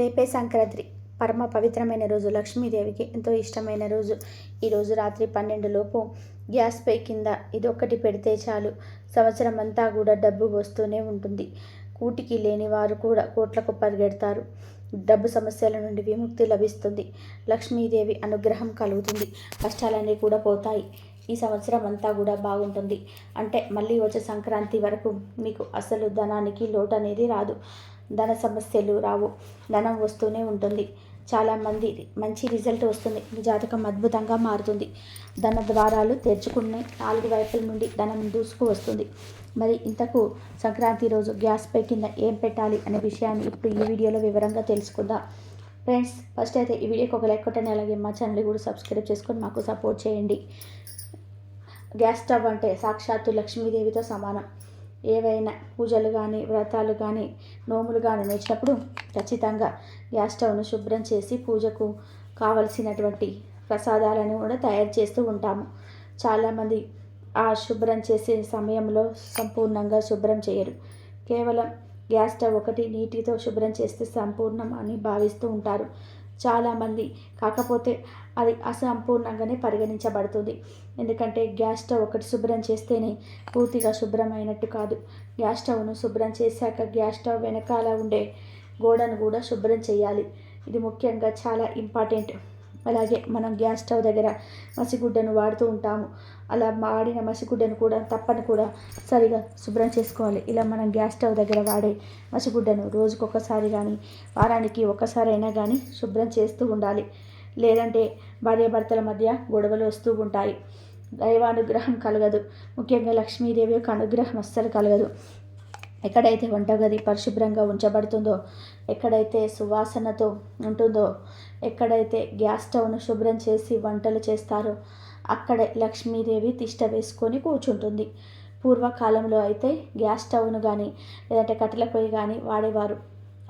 రేపే సంక్రాంతి పరమ పవిత్రమైన రోజు. లక్ష్మీదేవికి ఎంతో ఇష్టమైన రోజు. ఈరోజు రాత్రి పన్నెండు లోపు గ్యాస్ పై కింద ఇదొక్కటి పెడితే చాలు. సంవత్సరం అంతా కూడా డబ్బు వస్తూనే ఉంటుంది. కూటికి లేని వారు కూడా కోట్లకు పరిగెడతారు. డబ్బు సమస్యల నుండి విముక్తి లభిస్తుంది. లక్ష్మీదేవి అనుగ్రహం కలుగుతుంది. కష్టాలన్నీ కూడా పోతాయి. ఈ సంవత్సరం అంతా కూడా బాగుంటుంది. అంటే మళ్ళీ వచ్చే సంక్రాంతి వరకు మీకు అసలు ధనానికి లోటు అనేది రాదు. ధన సమస్యలు రావు. ధనం వస్తూనే ఉంటుంది. చాలామంది మంచి రిజల్ట్ వస్తుంది. మీ జాతకం అద్భుతంగా మారుతుంది. ధన ద్వారాలు తెరుచుకునే నాలుగు వైపుల నుండి ధనం దూసుకు వస్తుంది. మరి ఇంతకు సంక్రాంతి రోజు గ్యాస్ పై కింద ఏం పెట్టాలి అనే విషయాన్ని ఇప్పుడు ఈ వీడియోలో వివరంగా తెలుసుకుందాం. ఫ్రెండ్స్ ఫస్ట్ అయితే ఈ వీడియోకి ఒక లైక్ కొట్టండి. అలాగే మా ఛానల్ కూడా సబ్స్క్రైబ్ చేసుకొని మాకు సపోర్ట్ చేయండి. గ్యాస్ స్టవ్ అంటే సాక్షాత్తు లక్ష్మీదేవితో సమానం. ఏవైనా పూజలు కానీ వ్రతాలు కానీ నోములు కానీ నేర్చినప్పుడు ఖచ్చితంగా గ్యాస్ స్టవ్ను శుభ్రం చేసి పూజకు కావలసినటువంటి ప్రసాదాలను కూడా తయారు చేస్తూ ఉంటాము. చాలామంది ఆ శుభ్రం చేసే సమయంలో సంపూర్ణంగా శుభ్రం చేయరు. కేవలం గ్యాస్ స్టవ్ ఒకటి నీటితో శుభ్రం చేస్తే సంపూర్ణం అని భావిస్తూ ఉంటారు. చాలామంది. కాకపోతే అది అసంపూర్ణంగానే పరిగణించబడుతుంది. ఎందుకంటే గ్యాస్ స్టవ్ ఒకటి శుభ్రం చేస్తేనే పూర్తిగా శుభ్రమైనట్టు కాదు. గ్యాస్ స్టవ్ను శుభ్రం చేశాక గ్యాస్ స్టవ్ వెనకాల ఉండే గోడను కూడా శుభ్రం చేయాలి. ఇది ముఖ్యంగా చాలా ఇంపార్టెంట్. అలాగే మనం గ్యాస్ స్టవ్ దగ్గర మసిగుడ్డను వాడుతూ ఉంటాము. అలా వాడిన మసిగుడ్డను కూడా తప్పని కూడా సరిగా శుభ్రం చేసుకోవాలి. ఇలా మనం గ్యాస్ స్టవ్ దగ్గర వాడే మసిగుడ్డను రోజుకొకసారి కానీ వారానికి ఒక్కసారి అయినా కానీ శుభ్రం చేస్తూ ఉండాలి. లేదంటే భార్యాభర్తల మధ్య గొడవలు వస్తూ ఉంటాయి. దైవానుగ్రహం కలగదు. ముఖ్యంగా లక్ష్మీదేవి యొక్క అనుగ్రహం అస్సలు కలగదు. ఎక్కడైతే వంటగది పరిశుభ్రంగా ఉంచబడుతుందో ఎక్కడైతే సువాసనతో ఉంటుందో ఎక్కడైతే గ్యాస్ స్టవ్ను శుభ్రం చేసి వంటలు చేస్తారో అక్కడే లక్ష్మీదేవి తిష్ట వేసుకొని కూర్చుంటుంది. పూర్వకాలంలో అయితే గ్యాస్ స్టవ్ను కానీ లేదంటే కట్టెల పొయ్యి కానీ వాడేవారు.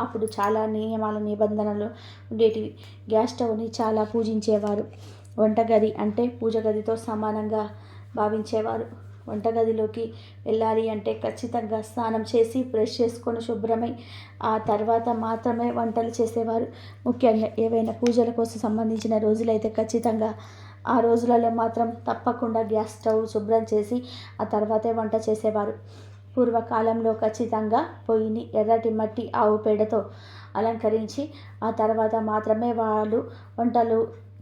అప్పుడు చాలా నియమాలు నిబంధనలు ఉండేటివి. గ్యాస్ స్టవ్ని చాలా పూజించేవారు. వంటగది అంటే పూజ గదితో సమానంగా భావించేవారు. వంటగదిలోకి వెళ్ళాలి అంటే ఖచ్చితంగా స్నానం చేసి బ్రష్ చేసుకొని శుభ్రమై ఆ తర్వాత మాత్రమే వంటలు చేసేవారు. ముఖ్యంగా ఏవైనా పూజల కోసం సంబంధించిన రోజులైతే ఖచ్చితంగా ఆ రోజులలో మాత్రం తప్పకుండా గ్యాస్ స్టవ్ శుభ్రం చేసి ఆ తర్వాతే వంట చేసేవారు. పూర్వకాలంలో ఖచ్చితంగా పొయ్యిని ఎర్రటి మట్టి ఆవు పేడతో అలంకరించి ఆ తర్వాత మాత్రమే వాళ్ళు వంటలు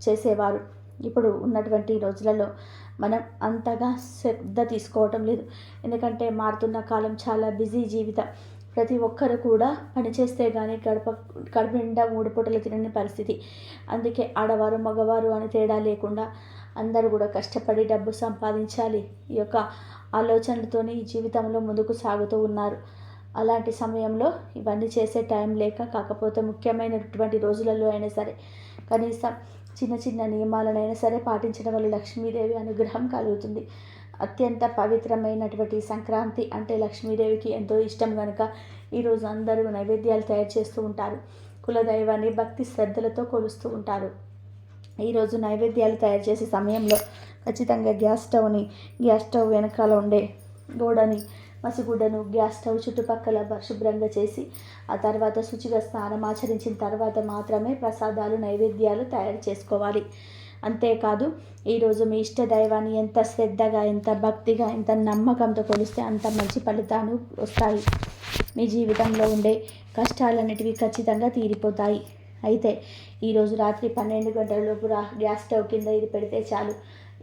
చేసేవారు. ఇప్పుడు ఉన్నటువంటి రోజులలో మనం అంతగా శ్రద్ధ తీసుకోవటం లేదు. ఎందుకంటే మారుతున్న కాలం చాలా బిజీ జీవితం. ప్రతి ఒక్కరు కూడా పనిచేస్తే కానీ గడప గడప నిండా మూడు పూటలు తినని పరిస్థితి. అందుకే ఆడవారు మగవారు అని తేడా లేకుండా అందరూ కూడా కష్టపడి డబ్బు సంపాదించాలి. ఈ యొక్క ఆలోచనలతోనే ఈ జీవితంలో ముందుకు సాగుతూ ఉన్నారు. అలాంటి సమయంలో ఇవన్నీ చేసే టైం లేక కాకపోతే ముఖ్యమైనటువంటి రోజులలో అయినా సరే కనీసం చిన్న చిన్న నియమాలనైనా సరే పాటించడం వల్ల లక్ష్మీదేవి అనుగ్రహం కలుగుతుంది. అత్యంత పవిత్రమైనటువంటి సంక్రాంతి అంటే లక్ష్మీదేవికి ఎంతో ఇష్టం కనుక ఈరోజు అందరూ నైవేద్యాలు తయారు చేస్తూ ఉంటారు. కులదైవాన్ని భక్తి శ్రద్ధలతో కొలుస్తూ ఉంటారు. ఈరోజు నైవేద్యాలు తయారు చేసే సమయంలో ఖచ్చితంగా గ్యాస్ స్టవ్ని గ్యాస్ స్టవ్ వెనకాల ఉండే గోడని పసిగుడ్డను గ్యాస్ స్టవ్ చుట్టుపక్కల శుభ్రంగా చేసి ఆ తర్వాత శుచిగా స్నానం ఆచరించిన తర్వాత మాత్రమే ప్రసాదాలు నైవేద్యాలు తయారు చేసుకోవాలి. అంతేకాదు ఈరోజు మీ ఇష్ట దైవాన్ని ఎంత శ్రద్ధగా ఎంత భక్తిగా ఎంత నమ్మకంతో కొలిస్తే అంత మంచి ఫలితాలు వస్తాయి. మీ జీవితంలో ఉండే కష్టాలన్నిటివి ఖచ్చితంగా తీరిపోతాయి. అయితే ఈరోజు రాత్రి పన్నెండు గంటలలోపు రా గ్యాస్ స్టవ్ కింద ఇది పెడితే చాలు.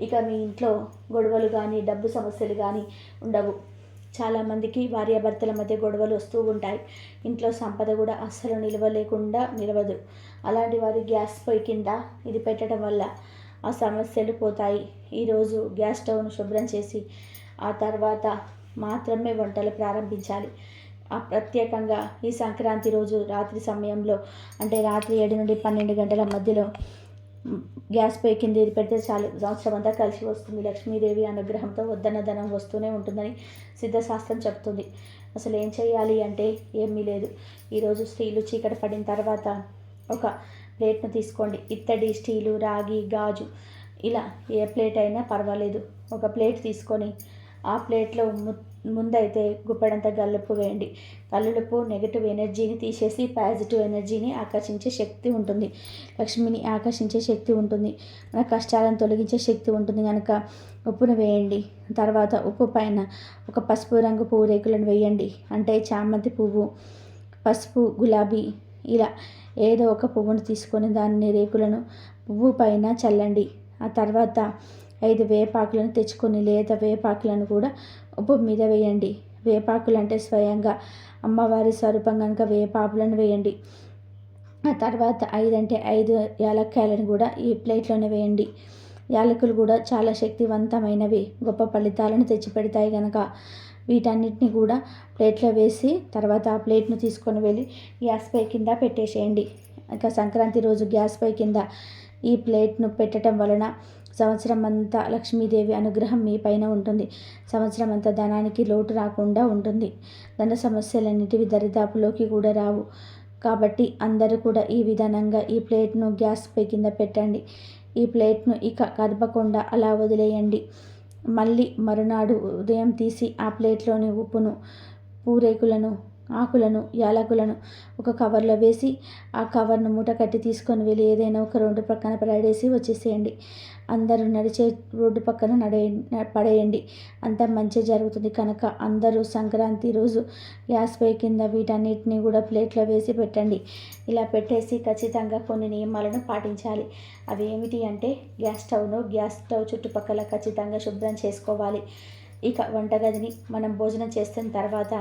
ఇక మీ ఇంట్లో గొడవలు కానీ డబ్బు సమస్యలు కానీ ఉండవు. చాలామందికి భార్యాభర్తల మధ్య గొడవలు వస్తూ ఉంటాయి. ఇంట్లో సంపద కూడా అస్సలు నిలవలేకుండా నిలవదు. అలాంటి వారి గ్యాస్ పొయ్యి కింద ఇది పెట్టడం వల్ల ఆ సమస్యలు పోతాయి. ఈరోజు గ్యాస్ స్టవ్ను శుభ్రం చేసి ఆ తర్వాత మాత్రమే వంటలు ప్రారంభించాలి. ఆ ప్రత్యేకంగా ఈ సంక్రాంతి రోజు రాత్రి సమయంలో అంటే రాత్రి ఏడు నుండి పన్నెండు గంటల మధ్యలో గ్యాస్ పొయ్యి కింద ఇది పెడితే చాలు. సంవత్సరం అంతా కలిసి వస్తుంది. లక్ష్మీదేవి అనుగ్రహంతో వద్దన్న ధనం వస్తూనే ఉంటుందని సిద్ధశాస్త్రం చెప్తుంది. అసలు ఏం చేయాలి అంటే ఏమీ లేదు. ఈరోజు స్త్రీలు చీకటి పడిన తర్వాత ఒక ప్లేట్ను తీసుకోండి. ఇత్తడి స్టీలు రాగి గాజు. ఇలా ఏ ప్లేట్ అయినా పర్వాలేదు. ఒక ప్లేట్ తీసుకొని ఆ ప్లేట్లో ముందైతే గుప్పెడంతా గల్లుప్పు వేయండి. కల్లులుప్పు నెగిటివ్ ఎనర్జీని తీసేసి పాజిటివ్ ఎనర్జీని ఆకర్షించే శక్తి ఉంటుంది. లక్ష్మిని ఆకర్షించే శక్తి ఉంటుంది. మన కష్టాలను తొలగించే శక్తి ఉంటుంది. కనుక ఉప్పును వేయండి. తర్వాత ఉప్పు పైన ఒక పసుపు రంగు పువ్వు రేకులను వేయండి. అంటే చామంతి పువ్వు పసుపు గులాబీ ఇలా ఏదో ఒక పువ్వును తీసుకొని దాన్ని రేకులను పువ్వు పైన చల్లండి. ఆ తర్వాత ఐదు వేపాకులను తెచ్చుకొని లేత వేపాకులను కూడా ఉప్పు మీద వేయండి. వేపాకులు అంటే స్వయంగా అమ్మవారి స్వరూపం కనుక వేపాకులను వేయండి. ఆ తర్వాత ఐదు అంటే ఐదు యాలక్కాయలను కూడా ఈ ప్లేట్లోనే వేయండి. యాలకులు కూడా చాలా శక్తివంతమైనవి. గొప్ప ఫలితాలను తెచ్చిపెడతాయి కనుక వీటన్నిటిని కూడా ప్లేట్లో వేసి తర్వాత ఆ ప్లేట్ను తీసుకొని వెళ్ళి గ్యాస్ పై కింద పెట్టేసేయండి. ఇంకా సంక్రాంతి రోజు గ్యాస్ పై కింద ఈ ప్లేట్ను పెట్టడం వలన సంవత్సరం అంతా లక్ష్మీదేవి అనుగ్రహం మీ పైన ఉంటుంది. సంవత్సరం అంతా ధనానికి లోటు రాకుండా ఉంటుంది. ధన సమస్యలన్నిటివి దరిదాపులోకి కూడా రావు. కాబట్టి అందరూ కూడా ఈ విధానంగా ఈ ప్లేట్ను గ్యాస్ పై కింద పెట్టండి. ఈ ప్లేట్ను ఇక కదపకుండా అలా వదిలేయండి. మళ్ళీ మరునాడు ఉదయం తీసి ఆ ప్లేట్లోని ఉప్పును పూరేకులను ఆకులను యాలకులను ఒక కవర్లో వేసి ఆ కవర్ను మూట కట్టి తీసుకొని వెళ్ళి ఏదైనా ఒక రోడ్డు పక్కన పడేసి వచ్చేసేయండి. అందరూ నడిచే రోడ్డు పక్కన నడే పడేయండి. అంత మంచి జరుగుతుంది కనుక అందరూ సంక్రాంతి రోజు గ్యాస్ పై కింద వీటన్నిటిని కూడా ప్లేట్లో వేసి పెట్టండి. ఇలా పెట్టేసి ఖచ్చితంగా కొన్ని నియమాలను పాటించాలి. అవి ఏమిటి అంటే గ్యాస్ స్టవ్ను గ్యాస్ స్టవ్ చుట్టుపక్కల ఖచ్చితంగా శుభ్రం చేసుకోవాలి. ఇక వంటగదిని మనం భోజనం చేస్తున్న తర్వాత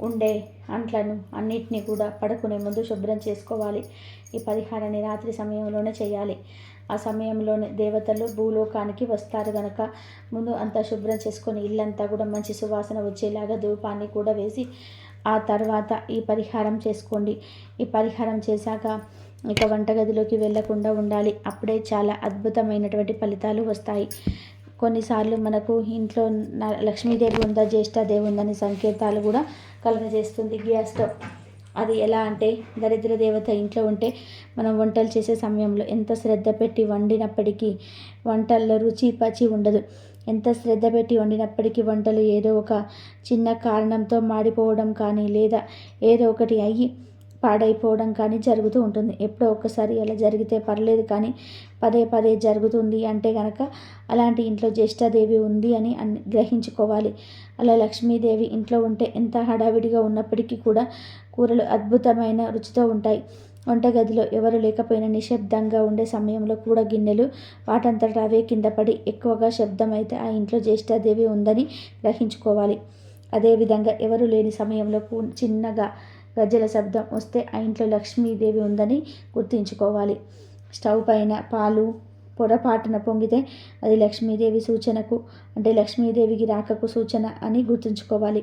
ఉండే అంట్లను అన్నిటినీ కూడా పడుకునే ముందు శుభ్రం చేసుకోవాలి. ఈ పరిహారాన్ని రాత్రి సమయంలోనే చేయాలి. ఆ సమయంలోనే దేవతలు భూలోకానికి వస్తారు గనక ముందు అంతా శుభ్రం చేసుకొని ఇల్లంతా కూడా మంచి సువాసన వచ్చేలాగా ధూపాన్ని కూడా వేసి ఆ తర్వాత ఈ పరిహారం చేసుకోండి. ఈ పరిహారం చేశాక ఇక వంటగదిలోకి వెళ్ళకుండా ఉండాలి. అప్పుడే చాలా అద్భుతమైనటువంటి ఫలితాలు వస్తాయి. కొన్నిసార్లు మనకు ఇంట్లో లక్ష్మీదేవి ఉందా జ్యేష్ఠాదేవి ఉందని సంకేతాలు కూడా కలుగజేస్తుంది గ్యాస్ స్టవ్. అది ఎలా అంటే దరిద్ర దేవత ఇంట్లో ఉంటే మనం వంటలు చేసే సమయంలో ఎంత శ్రద్ధ పెట్టి వండినప్పటికీ వంటల్లో రుచి పచి ఉండదు. ఎంత శ్రద్ధ పెట్టి వండినప్పటికీ వంటలు ఏదో ఒక చిన్న కారణంతో మాడిపోవడం కానీ లేదా ఏదో ఒకటి అయ్యి పాడైపోవడం కానీ జరుగుతూ ఉంటుంది. ఎప్పుడో ఒక్కసారి అలా జరిగితే పర్లేదు కానీ పదే పదే జరుగుతుంది అంటే కనుక అలాంటి ఇంట్లో జ్యేష్ఠాదేవి ఉంది అని గ్రహించుకోవాలి. అలా లక్ష్మీదేవి ఇంట్లో ఉంటే ఎంత హడావిడిగా ఉన్నప్పటికీ కూడా కూరలు అద్భుతమైన రుచితో ఉంటాయి. వంటగదిలో ఎవరు లేకపోయినా నిశ్శబ్దంగా ఉండే సమయంలో కూడా గిన్నెలు వాటంతట అవే కింద పడి ఎక్కువగా శబ్దం అయితే ఆ ఇంట్లో జ్యేష్ఠాదేవి ఉందని గ్రహించుకోవాలి. అదేవిధంగా ఎవరు లేని సమయంలో చిన్నగా గజ్జల శబ్దం వస్తే ఆ ఇంట్లో లక్ష్మీదేవి ఉందని గుర్తుంచుకోవాలి. స్టవ్ పైన పాలు పొరపాటున పొంగితే అది లక్ష్మీదేవి సూచనకు అంటే లక్ష్మీదేవికి రాకకు సూచన అని గుర్తుంచుకోవాలి.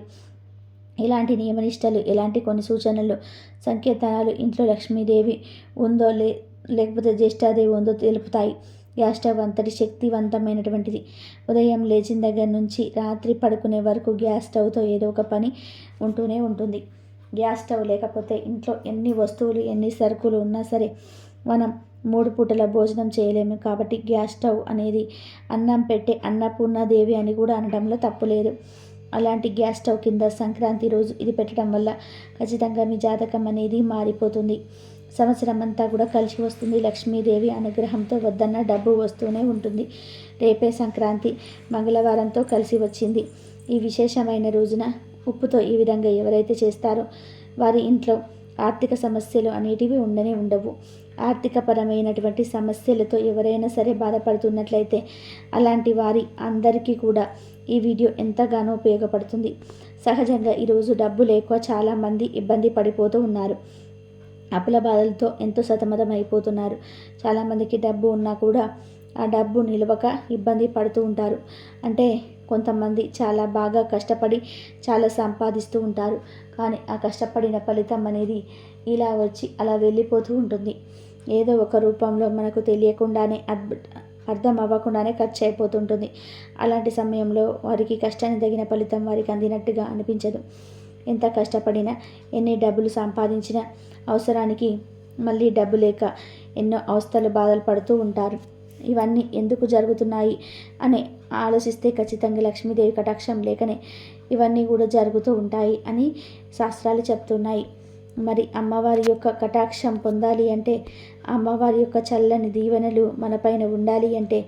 ఇలాంటి నియమనిష్టలు ఎలాంటి కొన్ని సూచనలు సంకేతాలు ఇంట్లో లక్ష్మీదేవి ఉందో లే లేకపోతే జ్యేష్ఠాదేవి ఉందో తెలుపుతాయి. గ్యాస్ స్టవ్ అంతటి శక్తివంతమైనటువంటిది. ఉదయం లేచిన దగ్గర నుంచి రాత్రి పడుకునే వరకు గ్యాస్ స్టవ్తో ఏదో ఒక పని ఉంటూనే ఉంటుంది. గ్యాస్ స్టవ్ లేకపోతే ఇంట్లో ఎన్ని వస్తువులు ఎన్ని సరుకులు ఉన్నా సరే మనం మూడు పూటల భోజనం చేయలేము. కాబట్టి గ్యాస్ స్టవ్ అనేది అన్నం పెట్టే అన్నపూర్ణాదేవి అని కూడా అనడంలో తప్పులేదు అలాంటి గ్యాస్ స్టవ్ కింద సంక్రాంతి రోజు ఇది పెట్టడం వల్ల ఖచ్చితంగా మీ జాతకం అనేది మారిపోతుంది. సంవత్సరం అంతా కూడా కలిసి వస్తుంది. లక్ష్మీదేవి అనుగ్రహంతో వద్దన్న డబ్బు వస్తూనే ఉంటుంది. రేపే సంక్రాంతి మంగళవారంతో కలిసి వచ్చింది. ఈ విశేషమైన రోజున ఉప్పుతో ఈ విధంగా ఎవరైతే చేస్తారో వారి ఇంట్లో ఆర్థిక సమస్యలు అనేటివి ఉండనే ఉండవు. ఆర్థికపరమైనటువంటి సమస్యలతో ఎవరైనా సరే బాధపడుతున్నట్లయితే అలాంటి వారి అందరికీ కూడా ఈ వీడియో ఎంతగానో ఉపయోగపడుతుంది. సహజంగా ఈరోజు డబ్బు లేక చాలామంది ఇబ్బంది పడిపోతూ ఉన్నారు. అప్పుల బాధలతో ఎంతో సతమతం అయిపోతున్నారు. చాలామందికి డబ్బు ఉన్నా కూడా ఆ డబ్బు నిలవక ఇబ్బంది పడుతూ ఉంటారు. అంటే కొంతమంది చాలా బాగా కష్టపడి చాలా సంపాదిస్తూ ఉంటారు. కానీ ఆ కష్టపడిన ఫలితం అనేది ఇలా వచ్చి అలా వెళ్ళిపోతూ ఉంటుంది. ఏదో ఒక రూపంలో మనకు తెలియకుండానే అర్థం అవ్వకుండానే ఖర్చు అయిపోతుంటుంది. అలాంటి సమయంలో వారికి కష్టాన్ని తగిన ఫలితం వారికి అందినట్టుగా అనిపించదు. ఎంత కష్టపడినా ఎన్ని డబ్బులు సంపాదించినా అవసరానికి మళ్ళీ డబ్బు లేక ఎన్నో అవస్థలు బాధలు పడుతూ ఉంటారు. ఇవన్నీ ఎందుకు జరుగుతున్నాయి అని ఆలోచిస్తే ఖచ్చితంగా లక్ష్మీదేవి కటాక్షం లేకనే ఇవన్నీ కూడా జరుగుతూ ఉంటాయి అని శాస్త్రాలు చెప్తున్నాయి. మరి అమ్మవారి యొక్క కటాక్షం పొందాలి అంటే అమ్మవారి యొక్క చల్లని దీవెనలు మనపైన ఉండాలి అంటే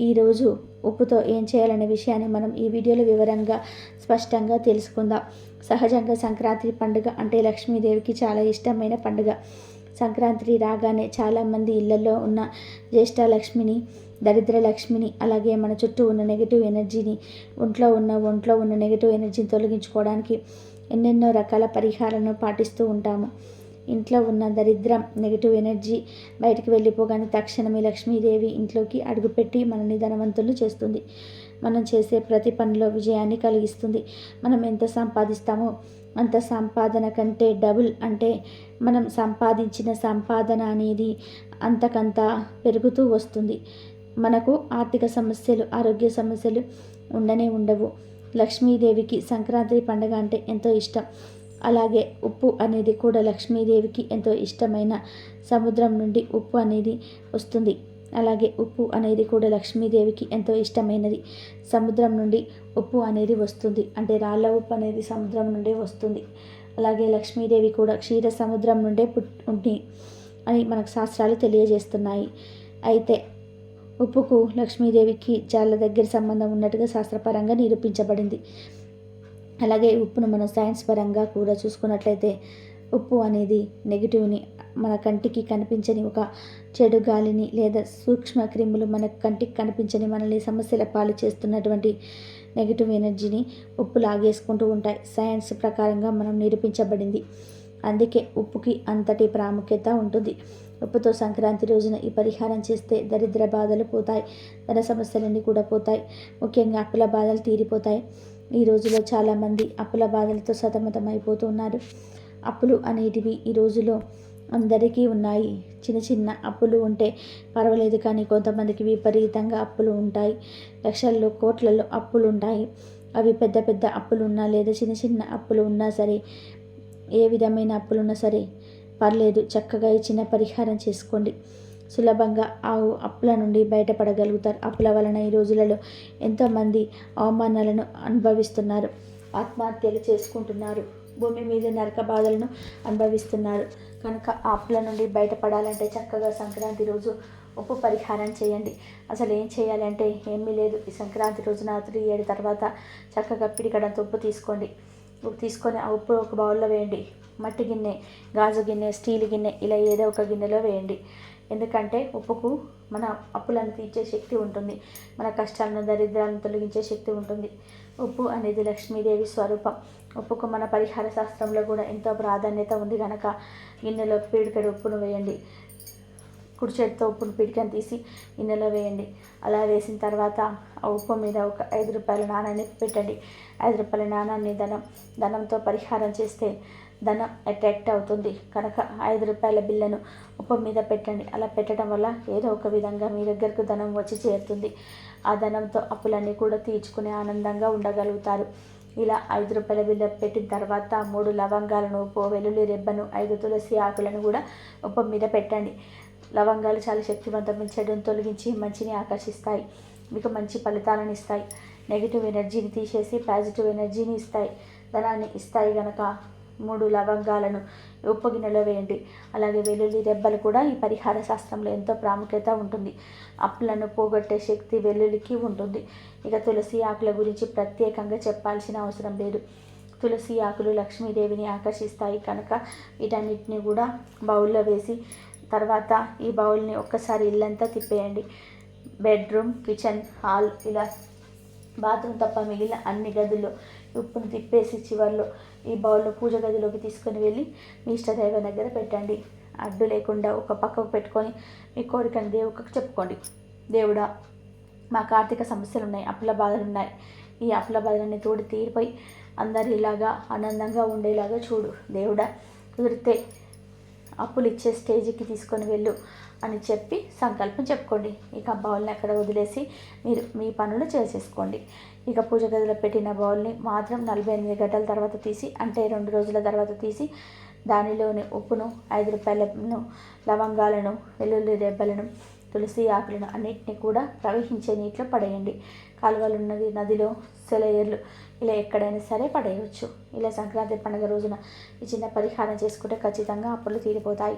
ఈరోజు ఉప్పుతో ఏం చేయాలనే విషయాన్ని మనం ఈ వీడియోలో వివరంగా స్పష్టంగా తెలుసుకుందాం. సహజంగా సంక్రాంతి పండుగ అంటే లక్ష్మీదేవికి చాలా ఇష్టమైన పండుగ. సంక్రాంతి రాగానే చాలామంది ఇళ్ళలో ఉన్న జ్యేష్ఠలక్ష్మిని దరిద్ర లక్ష్మిని అలాగే మన చుట్టూ ఉన్న నెగిటివ్ ఎనర్జీని ఒంట్లో ఉన్న ఒంట్లో ఉన్న నెగిటివ్ ఎనర్జీని తొలగించుకోవడానికి ఎన్నెన్నో రకాల పరిహారాలను పాటిస్తూ ఉంటాము. ఇంట్లో ఉన్న దరిద్రం నెగిటివ్ ఎనర్జీ బయటికి వెళ్ళిపోగానే తక్షణమే లక్ష్మీదేవి ఇంట్లోకి అడుగుపెట్టి మనల్ని ధనవంతులు చేస్తుంది. మనం చేసే ప్రతి పనిలో విజయాన్ని కలిగిస్తుంది. మనం ఎంత సంపాదిస్తామో అంత సంపాదన కంటే డబుల్ అంటే మనం సంపాదించిన సంపాదన అనేది అంతకంత పెరుగుతూ వస్తుంది. మనకు ఆర్థిక సమస్యలు ఆరోగ్య సమస్యలు ఉండనే ఉండవు. లక్ష్మీదేవికి సంక్రాంతి పండుగ అంటే ఎంతో ఇష్టం. అలాగే ఉప్పు అనేది కూడా లక్ష్మీదేవికి ఎంతో ఇష్టమైన సముద్రం నుండి ఉప్పు అనేది వస్తుంది. అలాగే ఉప్పు అనేది కూడా లక్ష్మీదేవికి ఎంతో ఇష్టమైనది. సముద్రం నుండి ఉప్పు అనేది వస్తుంది. అంటే రాళ్ళ ఉప్పు అనేది సముద్రం నుండే వస్తుంది. అలాగే లక్ష్మీదేవి కూడా క్షీర సముద్రం నుండే పుట్టి అని మనకు శాస్త్రాలు తెలియజేస్తున్నాయి. అయితే ఉప్పుకు లక్ష్మీదేవికి చాలా దగ్గర సంబంధం ఉన్నట్టుగా శాస్త్రపరంగా నిరూపించబడింది. అలాగే ఉప్పును మనం సైన్స్ పరంగా కూడా చూసుకున్నట్లయితే ఉప్పు అనేది నెగిటివ్ని మన కంటికి కనిపించని ఒక చెడు గాలిని లేదా సూక్ష్మ క్రిములు మన కంటికి కనిపించని మనల్ని సమస్యల పాలు చేస్తున్నటువంటి నెగిటివ్ ఎనర్జీని ఉప్పు లాగేసుకుంటూ ఉంటాయి. సైన్స్ ప్రకారంగా మనం నిరూపించబడింది. అందుకే ఉప్పుకి అంతటి ప్రాముఖ్యత ఉంటుంది. ఉప్పుతో సంక్రాంతి రోజున ఈ పరిహారం చేస్తే దరిద్ర బాధలు పోతాయి. ధన సమస్యలన్నీ కూడా పోతాయి. ముఖ్యంగా అప్పుల బాధలు తీరిపోతాయి. ఈ రోజులో చాలామంది అప్పుల బాధలతో సతమతమైపోతున్నారు. అప్పులు అనేటివి ఈ రోజులో అందరికీ ఉన్నాయి. చిన్న చిన్న అప్పులు ఉంటే పర్వాలేదు కానీ కొంతమందికి విపరీతంగా అప్పులు ఉంటాయి. లక్షల్లో కోట్లలో అప్పులు ఉంటాయి. అవి పెద్ద పెద్ద అప్పులు ఉన్నా లేదా చిన్న చిన్న అప్పులు ఉన్నా సరే ఏ విధమైన అప్పులున్నా సరే పర్లేదు. చక్కగా ఇచ్చిన పరిహారం చేసుకోండి. సులభంగా ఆ అప్పుల నుండి బయటపడగలుగుతారు. అప్పుల వలన ఈ రోజులలో ఎంతోమంది అవమానాలను అనుభవిస్తున్నారు. ఆత్మహత్యలు చేసుకుంటున్నారు. భూమి మీద నరక బాధలను అనుభవిస్తున్నారు. కనుక ఆ అప్పుల నుండి బయటపడాలంటే చక్కగా సంక్రాంతి రోజు ఉప్పు పరిహారం చేయండి. అసలు ఏం చేయాలంటే ఏమీ లేదు. ఈ సంక్రాంతి రోజు రాత్రి ఏడు తర్వాత చక్కగా పిడికడంత ఉప్పు తీసుకోండి. ఉప్పు తీసుకొని ఆ ఉప్పు ఒక బౌల్లో వేయండి. మట్టి గిన్నె గాజు గిన్నె స్టీల్ గిన్నె ఇలా ఏదో ఒక గిన్నెలో వేయండి. ఎందుకంటే ఉప్పుకు మన అప్పులను తీర్చే శక్తి ఉంటుంది. మన కష్టాలను దరిద్రాలను తొలగించే శక్తి ఉంటుంది. ఉప్పు అనేది లక్ష్మీదేవి స్వరూపం. ఉప్పుకు మన పరిహార శాస్త్రంలో కూడా ఎంతో ప్రాధాన్యత ఉంది కనుక గిన్నెలో పీడికడు ఉప్పును వేయండి. కుడి చేతితో ఉప్పును పిడికని తీసి గిన్నెలో వేయండి. అలా వేసిన తర్వాత ఆ ఉప్పు మీద ఒక ఐదు రూపాయల నాణాన్ని పెట్టండి. ఐదు రూపాయల నాణాన్ని ధనం ధనంతో పరిహారం చేస్తే ధనం అట్రాక్ట్ అవుతుంది. కనుక ఐదు రూపాయల బిల్లను ఉప్పు మీద పెట్టండి. అలా పెట్టడం వల్ల ఏదో ఒక విధంగా మీ దగ్గరకు ధనం వచ్చి చేరుతుంది. ఆ ధనంతో అప్పులన్నీ కూడా తీర్చుకుని ఆనందంగా ఉండగలుగుతారు. ఇలా ఐదు రూపాయల బిల్ల పెట్టిన తర్వాత మూడు లవంగాలను ఉప్పు వెల్లుల్లి రెబ్బను ఐదు తులసి ఆకులను కూడా ఉప్పు మీద పెట్టండి. లవంగాలు చాలా శక్తివంతమైన చెడును తొలగించి మంచిని ఆకర్షిస్తాయి. మీకు మంచి ఫలితాలను ఇస్తాయి. నెగిటివ్ ఎనర్జీని తీసేసి పాజిటివ్ ఎనర్జీని ఇస్తాయి. ధనాన్ని ఇస్తాయి కనుక మూడు లవంగాలను ఉప్పు గిన్నెలో వేయండి అలాగే వెల్లుల్లి రెబ్బలు కూడా ఈ పరిహార శాస్త్రంలో ఎంతో ప్రాముఖ్యత ఉంటుంది. అప్పులను పోగొట్టే శక్తి వెల్లుల్లికి ఉంటుంది. ఇక తులసి ఆకుల గురించి ప్రత్యేకంగా చెప్పాల్సిన అవసరం లేదు. తులసి ఆకులు లక్ష్మీదేవిని ఆకర్షిస్తాయి కనుక వీటన్నిటిని కూడా బౌల్లో వేసి తర్వాత ఈ బౌల్ని ఒక్కసారి ఇల్లంతా తిప్పేయండి. బెడ్రూమ్ కిచెన్ హాల్ ఇలా బాత్రూమ్ తప్ప మిగిలిన అన్ని గదుల్లో ఉప్పును తిప్పేసి చివరిలో ఈ బౌల్లో పూజ గదిలోకి తీసుకొని వెళ్ళి మీ ఇష్టదైవం దగ్గర పెట్టండి. అడ్డు లేకుండా ఒక పక్కకు పెట్టుకొని మీ కోరికను దేవుడికి చెప్పుకోండి. దేవుడా మాకు ఆర్థిక సమస్యలు ఉన్నాయి అప్పుల బాధలు ఉన్నాయి. ఈ అప్పుల బాధలన్నీ తోడి తీరిపోయి అందరు ఇలాగా ఆనందంగా ఉండేలాగా చూడు దేవుడా. కుదిరితే అప్పులు ఇచ్చే స్టేజ్కి తీసుకొని వెళ్ళు. అని చెప్పి సంకల్పం చెప్పుకోండి. ఇక బౌల్ని అక్కడ వదిలేసి మీరు మీ పనులు చేసేసుకోండి. ఇక పూజ గదిలో పెట్టిన బౌల్ని మాత్రం నలభై ఎనిమిది గంటల తర్వాత తీసి అంటే రెండు రోజుల తర్వాత తీసి దానిలోని ఉప్పును ఐదు రూపాయలను లవంగాలను వెల్లుల్లి రెబ్బలను తులసి ఆకులను అన్నిటిని కూడా ప్రవహించే నీటిలో పడేయండి. కాలువలు ఉన్నది నదిలో సెలయేర్లు ఇలా ఎక్కడైనా సరే పడేయవచ్చు ఇలా సంక్రాంతి పండుగ రోజున ఈ చిన్న పరిహారం చేసుకుంటే ఖచ్చితంగా అప్పులు తీరిపోతాయి.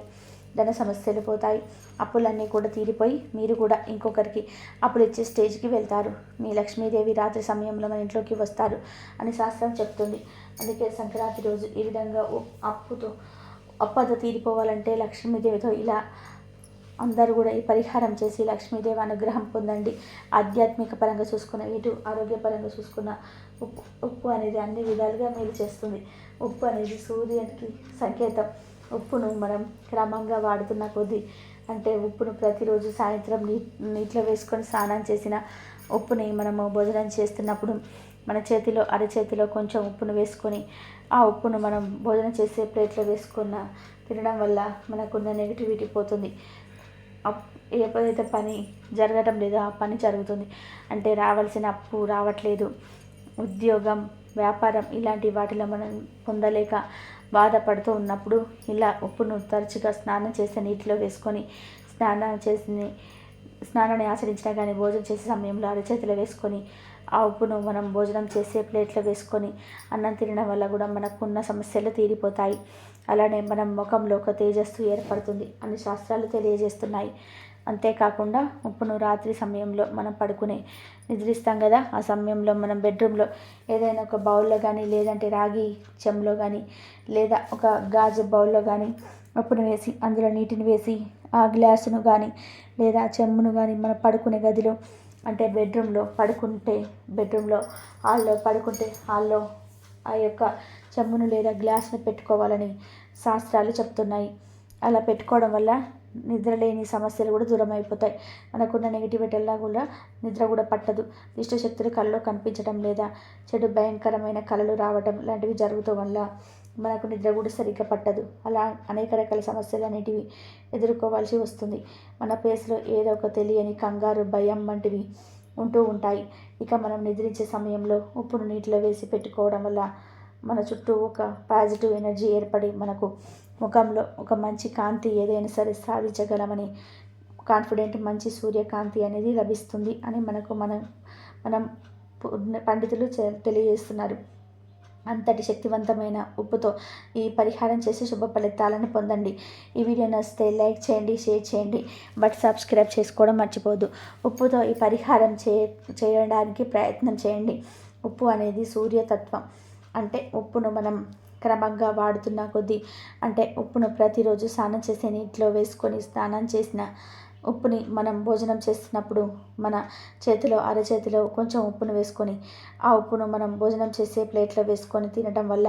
ధన సమస్యలు పోతాయి. అప్పులన్నీ కూడా తీరిపోయి మీరు కూడా ఇంకొకరికి అప్పులు ఇచ్చే స్టేజ్కి వెళ్తారు. మీ లక్ష్మీదేవి రాత్రి సమయంలో మన ఇంట్లోకి వస్తారు అని శాస్త్రం చెప్తుంది. అందుకే సంక్రాంతి రోజు ఈ విధంగా అప్పుతో అప్పతో తీరిపోవాలంటే లక్ష్మీదేవితో ఇలా అందరూ కూడా ఈ పరిహారం చేసి లక్ష్మీదేవి అనుగ్రహం పొందండి. ఆధ్యాత్మిక పరంగా చూసుకున్న ఇటు ఆరోగ్యపరంగా చూసుకున్న ఉప్పు ఉప్పు అనేది అన్ని విధాలుగా మేలు చేస్తుంది. ఉప్పు అనేది సూర్యునికి సంకేతం. ఉప్పును మనం క్రమంగా వాడుతున్న కొద్దీ అంటే ఉప్పును ప్రతిరోజు సాయంత్రం నీ నీటిలో వేసుకొని స్నానం చేసిన ఉప్పుని మనము భోజనం చేస్తున్నప్పుడు మన చేతిలో అరచేతిలో కొంచెం ఉప్పును వేసుకొని ఆ ఉప్పును మనం భోజనం చేసే ప్లేట్లో వేసుకున్న తినడం వల్ల మనకున్న నెగిటివిటీ పోతుంది. ఎప్పుడైతే పని జరగటం లేదో ఆ పని జరుగుతుంది. అంటే రావాల్సిన అప్పు రావట్లేదు. ఉద్యోగం వ్యాపారం ఇలాంటి వాటిలో మనం పొందలేక బాధపడుతూ ఉన్నప్పుడు ఇలా ఉప్పును తరచుగా స్నానం చేసే నీటిలో వేసుకొని స్నానం చేసి స్నానాన్ని ఆచరించినా కానీ భోజనం చేసే సమయంలో అరచేతిలో వేసుకొని ఆ ఉప్పును మనం భోజనం చేసే ప్లేట్లో వేసుకొని అన్నం తినడం వల్ల కూడా మనకున్న సమస్యలు తీరిపోతాయి. అలానే మనం ముఖంలో ఒక తేజస్సు ఏర్పడుతుంది అని శాస్త్రాలు తెలియజేస్తున్నాయి. అంతేకాకుండా ఉప్పును రాత్రి సమయంలో మనం పడుకునే నిద్రిస్తాం కదా. ఆ సమయంలో మనం బెడ్రూమ్లో ఏదైనా ఒక బౌల్లో కానీ లేదంటే రాగి చెంలో కానీ లేదా ఒక గాజు బౌల్లో కానీ ఉప్పును వేసి అందులో నీటిని వేసి ఆ గ్లాసును కానీ లేదా చెమ్మును కానీ మనం పడుకునే గదిలో అంటే బెడ్రూమ్లో పడుకుంటే బెడ్రూమ్లో హాల్లో పడుకుంటే హాల్లో ఆ యొక్క చెమ్మును లేదా గ్లాసును పెట్టుకోవాలని శాస్త్రాలు చెప్తున్నాయి. అలా పెట్టుకోవడం వల్ల నిద్రలేని సమస్యలు కూడా దూరం అయిపోతాయి మనకున్న ఎటల్లా కూడా నిద్ర కూడా పట్టదు. దుష్టశక్తులు కళ్ళలో కనిపించడం లేదా చెడు భయంకరమైన కళలు రావడం లాంటివి జరుగుతూ వల్ల మనకు నిద్ర కూడా సరిగ్గా పట్టదు. అలా అనేక రకాల సమస్యలు అనేటివి ఎదుర్కోవాల్సి వస్తుంది. మన ఫేస్లో ఏదో ఒక తెలియని కంగారు భయం వంటివి ఉంటూ ఉంటాయి. ఇక మనం నిద్రించే సమయంలో ఉప్పును నీటిలో వేసి పెట్టుకోవడం వల్ల మన చుట్టూ ఒక పాజిటివ్ ఎనర్జీ ఏర్పడి మనకు ముఖంలో ఒక మంచి కాంతి ఏదైనా సరే సాధించగలమని కాన్ఫిడెంట్ మంచి సూర్యకాంతి అనేది లభిస్తుంది అని మనకు మనం మనం పండితులు తెలియజేస్తున్నారు. అంతటి శక్తివంతమైన ఉప్పుతో ఈ పరిహారం చేసి శుభ ఫలితాలను పొందండి. ఈ వీడియో నచ్చితే లైక్ చేయండి షేర్ చేయండి బట్ సబ్స్క్రైబ్ చేసుకోవడం మర్చిపోద్దు ఉప్పుతో ఈ పరిహారం చే చేయడానికి ప్రయత్నం చేయండి. ఉప్పు అనేది సూర్యతత్వం. అంటే ఉప్పును మనం క్రమంగా వాడుతున్న కొద్దీ అంటే ఉప్పును ప్రతిరోజు స్నానం చేసే నీటిలో వేసుకొని స్నానం చేసిన ఉప్పుని మనం భోజనం చేస్తున్నప్పుడు మన చేతిలో అరచేతిలో కొంచెం ఉప్పును వేసుకొని ఆ ఉప్పును మనం భోజనం చేసే ప్లేట్లో వేసుకొని తినడం వల్ల